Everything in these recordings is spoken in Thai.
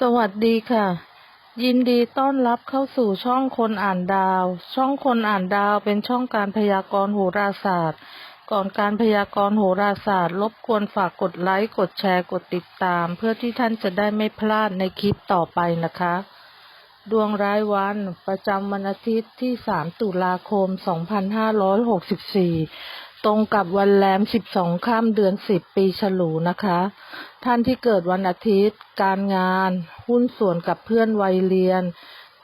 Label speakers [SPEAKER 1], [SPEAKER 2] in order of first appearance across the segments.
[SPEAKER 1] สวัสดีค่ะ ยินดีต้อนรับเข้าสู่ช่องคนอ่านดาว ช่องคนอ่านดาวเป็นช่องการพยากรณ์โหราศาสตร์ ก่อนการพยากรณ์โหราศาสตร์รบกวนฝากกดไลค์กดแชร์กดติดตาม เพื่อที่ท่านจะได้ไม่พลาดในคลิปต่อไปนะคะ ดวงรายวันประจำวันอาทิตย์ที่ 3 ตุลาคม 2564 ตรงกับวันแรม 12 ข้ามเดือน 10 ปีฉลูนะคะ ท่านที่เกิดวันอาทิตย์ การงาน หุ้นส่วนกับเพื่อนวัยเรียน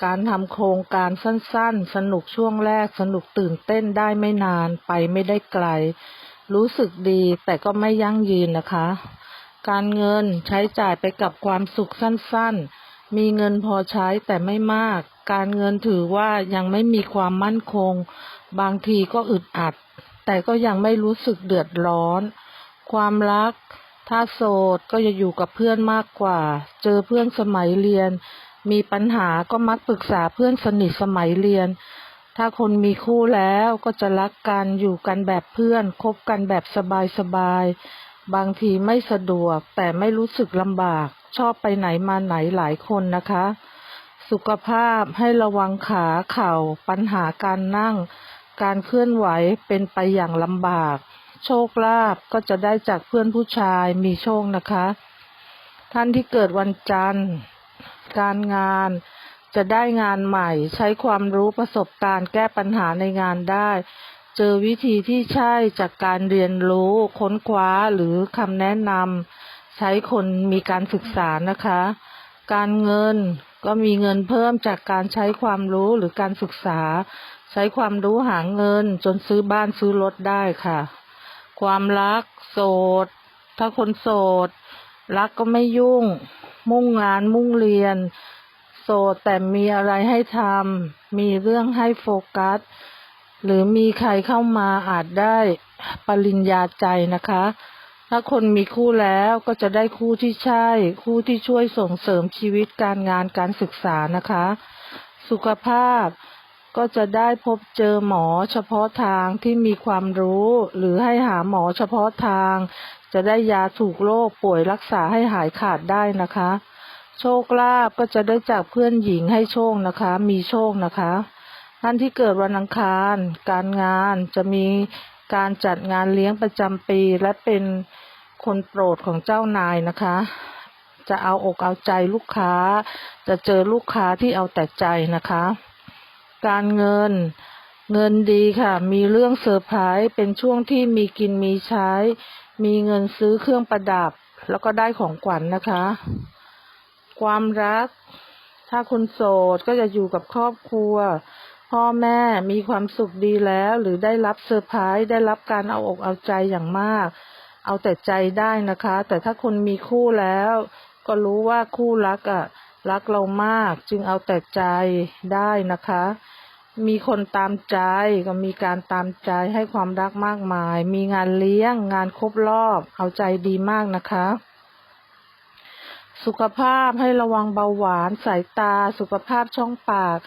[SPEAKER 1] การทำโครงการสั้นๆ สนุกช่วงแรก สนุกตื่นเต้นได้ไม่นาน ไปไม่ได้ไกล รู้สึกดีแต่ก็ไม่ยั่งยืนนะคะ การเงินใช้จ่ายไปกับความสุขสั้นๆ มีเงินพอใช้แต่ไม่มาก การเงินถือว่ายังไม่มีความมั่นคง บางทีก็อึดอัด แต่ก็ยังไม่รู้สึกเดือดร้อน ความรัก ถ้าโสดก็จะอยู่กับเพื่อนมากกว่า เจอเพื่อนสมัยเรียน มีปัญหาก็มักปรึกษาเพื่อนสนิทสมัยเรียน ถ้าคนมีคู่แล้วก็จะรักกันอยู่กันแบบเพื่อน คบกันแบบสบายๆ บางทีไม่สะดวกแต่ไม่รู้สึกลำบาก ชอบไปไหนมาไหนหลายคนนะคะ สุขภาพให้ระวังขาเข่า ปัญหาการนั่ง การเคลื่อนไหวเป็นไปอย่างลำบาก โชคลาภก็จะได้จากเพื่อนผู้ชายมีโชคนะคะ ท่านที่เกิดวันจันทร์ การงานจะได้งานใหม่ ใช้ความรู้ประสบการณ์แก้ปัญหาในงานได้ เจอวิธีที่ใช่จากการเรียนรู้ค้นคว้าหรือคำแนะนำใช้คนมีการศึกษานะคะ การเงิน ก็มีเงินเพิ่มจากการใช้ความรู้หรือการศึกษา ใช้ความรู้หาเงิน จนซื้อบ้านซื้อรถได้ค่ะ ความรักโสด ถ้าคนโสด รักก็ไม่ยุ่ง มุ่งงานมุ่งเรียน โสดแต่มีอะไรให้ทำมีเรื่องให้โฟกัส หรือมีใครเข้ามาอาจได้ปริญญาใจนะคะ ถ้าคนมีคู่แล้วก็จะได้คู่ที่ใช่ คู่ที่ช่วยส่งเสริมชีวิตการงานการศึกษานะคะ สุขภาพก็จะได้พบเจอหมอเฉพาะทางที่มีความรู้ หรือให้หาหมอเฉพาะทาง จะได้ยาถูกโรคป่วยรักษาให้หายขาดได้นะคะ โชคลาภก็จะได้จากเพื่อนหญิงให้โชคนะคะ มีโชคนะคะ ท่านที่เกิดวันอังคาร การงานจะมี การจัดงานเลี้ยงประจำปี และเป็นคนโปรดของเจ้านายนะคะ จะเอาอกเอาใจลูกค้า จะเจอลูกค้าที่เอาแต่ใจนะคะ การเงินเงินดีค่ะ มีเรื่องเซอร์ไพรส์เป็นช่วงที่มีกินมีใช้ มีเงินซื้อเครื่องประดับ แล้วก็ได้ของขวัญนนะคะ ความรัก ถ้าคนโสดก็จะอยู่กับครอบครัว พ่อแม่มีความสุขดีแล้ว หรือได้รับเซอร์ไพรส์ได้รับการเอาอกเอาใจอย่างมาก เอาแต่ใจได้นะคะ แต่ถ้าคนมีคู่แล้ว ก็รู้ว่าคู่รักอะรักเรามากจึงเอาแต่ใจได้นะคะ มีคนตามใจก็มีการตามใจให้ความรักมากมาย มีงานเลี้ยงงานครบรอบ เอาใจดีมากนะคะ สุขภาพให้ระวังเบาหวานสายตา สุขภาพช่องปาก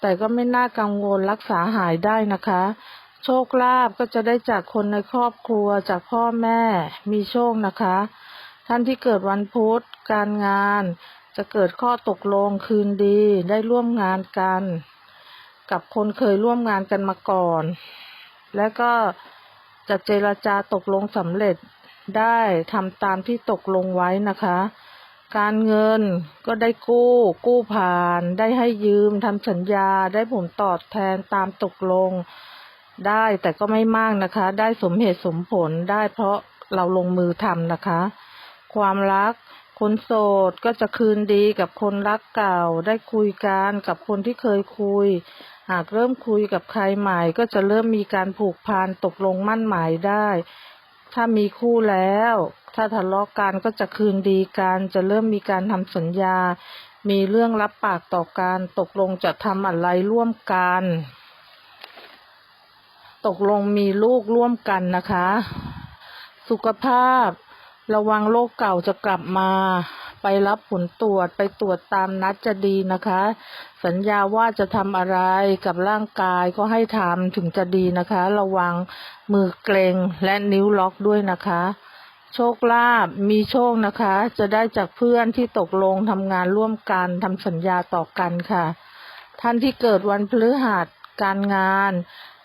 [SPEAKER 1] แต่ก็ไม่น่ากังวลรักษาหายได้นะคะ โชคลาภก็จะได้จากคนในครอบครัวจากพ่อแม่มีโชคนะคะ ท่านที่เกิดวันพุธการงานจะเกิดข้อตกลงคืนดีได้ร่วมงานกัน กับคนเคยร่วมงานกันมาก่อน และก็จะเจรจาตกลงสำเร็จได้ทำตามที่ตกลงไว้นะคะ การเงินก็ได้กู้ กู้ผ่าน ได้ให้ยืมทำสัญญา ได้ผลตอบแทนตามตกลง ได้แต่ก็ไม่มากนะคะ ได้สมเหตุสมผลได้เพราะเราลงมือทำนะคะ ความรัก คนโสดก็จะคืนดีกับคนรักเก่า ได้คุยกันกับคนที่เคยคุย หากเริ่มคุยกับใครใหม่ ก็จะเริ่มมีการผูกพันตกลงมั่นหมายได้ ถ้ามีคู่แล้ว ถ้าทะเลาะกันก็จะคืนดีกัน จะเริ่มมีการทำสัญญา มีเรื่องรับปากต่อกันตกลงจะทำอะไรร่วมกัน ตกลงมีลูกร่วมกันนะคะ สุขภาพ ระวังโรคเก่าจะกลับมา ไปรับผลตรวจไปตรวจตามนัดจะดีนะคะ สัญญาว่าจะทำอะไรกับร่างกายก็ให้ทำถึงจะดีนะคะ ระวังมือเกร็งและนิ้วล็อกด้วยนะคะ โชคลาภมีโชคนะคะ จะได้จากเพื่อนที่ตกลงทำงานร่วมกันทำสัญญาต่อกันค่ะ ท่านที่เกิดวันพฤหัสการงาน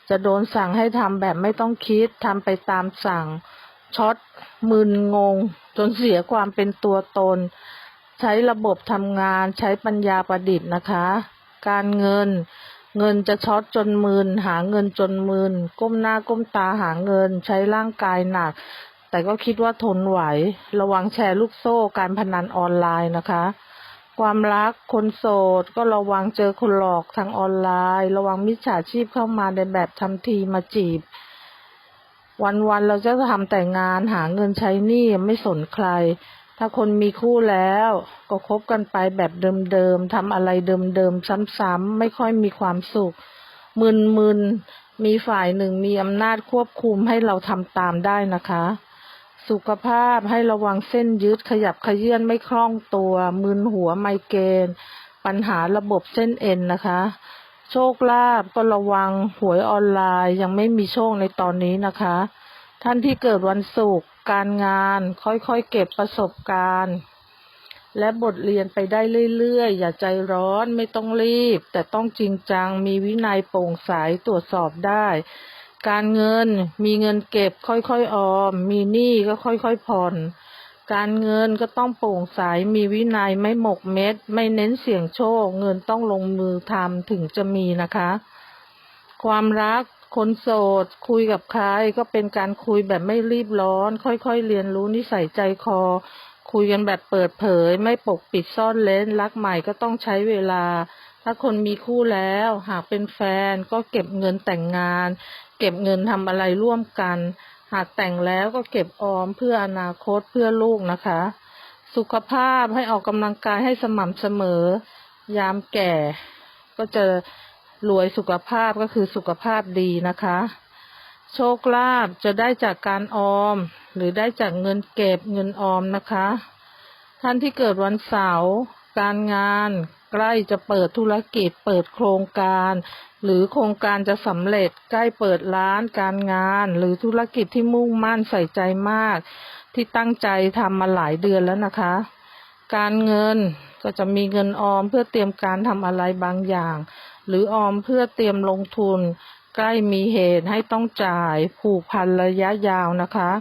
[SPEAKER 1] จะโดนสั่งให้ทำแบบไม่ต้องคิดทำไปตามสั่งช็อตมึนงง จนเสียความเป็นตัวตน ใช้ระบบทำงานใช้ปัญญาประดิษฐ์นะคะ การเงิน เงินจะช็อตจนมึนหาเงินจนมึนก้มหน้าก้มตาหาเงิน ใช้ร่างกายหนัก แต่ก็คิดว่าทนไหว ระวังแชร์ลูกโซ่การพนันออนไลน์นะคะ ความรักคนโสดก็ระวังเจอคนหลอกทางออนไลน์ ระวังมิจฉาชีพเข้ามาในแบบทำทีมาจีบ วันๆเราจะทำแต่งานหาเงินใช้หนี้ไม่สนใคร ถ้าคนมีคู่แล้ว ก็คบกันไปแบบเดิมๆทำอะไรเดิมๆซ้ำๆไม่ค่อยมีความสุขมึนๆมีฝ่ายหนึ่งมีอำนาจควบคุมให้เราทำตามได้นะคะ สุขภาพให้ระวังเส้นยึดขยับขยื่นไม่คล่องตัว มึนหัวไมเกรนปัญหาระบบเส้นเอ็นนะคะ โชคลาภก็ระวังหวยออนไลน์ยังไม่มีโชคในตอนนี้นะคะ ท่านที่เกิดวันศุกร์การงานค่อยๆเก็บประสบการณ์ และบทเรียนไปได้เรื่อยๆ อย่าใจร้อนไม่ต้องรีบ แต่ต้องจริงจังมีวินัยโปร่งใสตรวจสอบได้ การเงินมีเงินเก็บค่อยๆออม มีหนี้ก็ค่อยๆผ่อน การเงินก็ต้องโปร่งใสมีวินัยไม่หมกเม็ด ไม่เน้นเสี่ยงโชค เงินต้องลงมือทำถึงจะมีนะคะ ความรักคนโสด คุยกับใครก็เป็นการคุยแบบไม่รีบร้อน ค่อยๆเรียนรู้นิสัยใจคอ คุยกันแบบเปิดเผย ไม่ปกปิดซ่อนเล้นรักใหม่ก็ต้องใช้เวลา ถ้าคนมีคู่แล้ว หากเป็นแฟนก็เก็บเงินแต่งงาน เก็บเงินทำอะไรร่วมกัน หากแต่งแล้วก็เก็บออมเพื่ออนาคตเพื่อลูกนะคะ สุขภาพให้ออกกำลังกายให้สม่ำเสมอ ยามแก่ ก็จะรวยสุขภาพก็คือสุขภาพดีนะคะ โชคลาภจะได้จากการออม หรือได้จากเงินเก็บเงินออมนะคะ ท่านที่เกิดวันเสาร์ การงาน ใกล้จะเปิดธุรกิจ เปิดโครงการ หรือโครงการจะสำเร็จใกล้เปิดร้านการงาน หรือธุรกิจที่มุ่งมั่นใส่ใจมาก ที่ตั้งใจทำมาหลายเดือนแล้วนะคะ การเงินก็จะมีเงินออมเพื่อเตรียมการทำอะไรบางอย่าง หรือออมเพื่อเตรียมลงทุน ใกล้มีเหตุให้ต้องจ่ายผูกพันระยะยาวนะคะ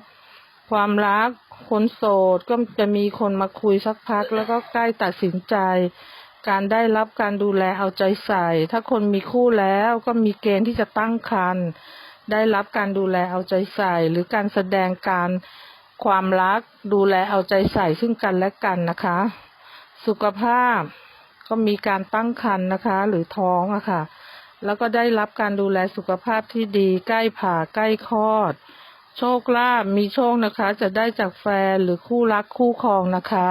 [SPEAKER 1] ความรักคนโสดก็จะมีคนมาคุยสักพัก แล้วก็ใกล้ตัดสินใจ การได้รับการดูแลเอาใจใส่ ถ้าคนมีคู่แล้วก็มีเกณฑ์ที่จะตั้งครรภ์ได้รับการดูแลเอาใจใส่ หรือการแสดงการความรักดูแลเอาใจใส่ซึ่งกันและกันนะคะ สุขภาพก็มีการตั้งครรภ์นะคะ หรือท้องอะค่ะ แล้วก็ได้รับการดูแลสุขภาพที่ดี ใกล้ผ่าใกล้คลอด โชคลาภมีโชคนะคะ จะได้จากแฟนหรือคู่รักคู่ครองนะคะ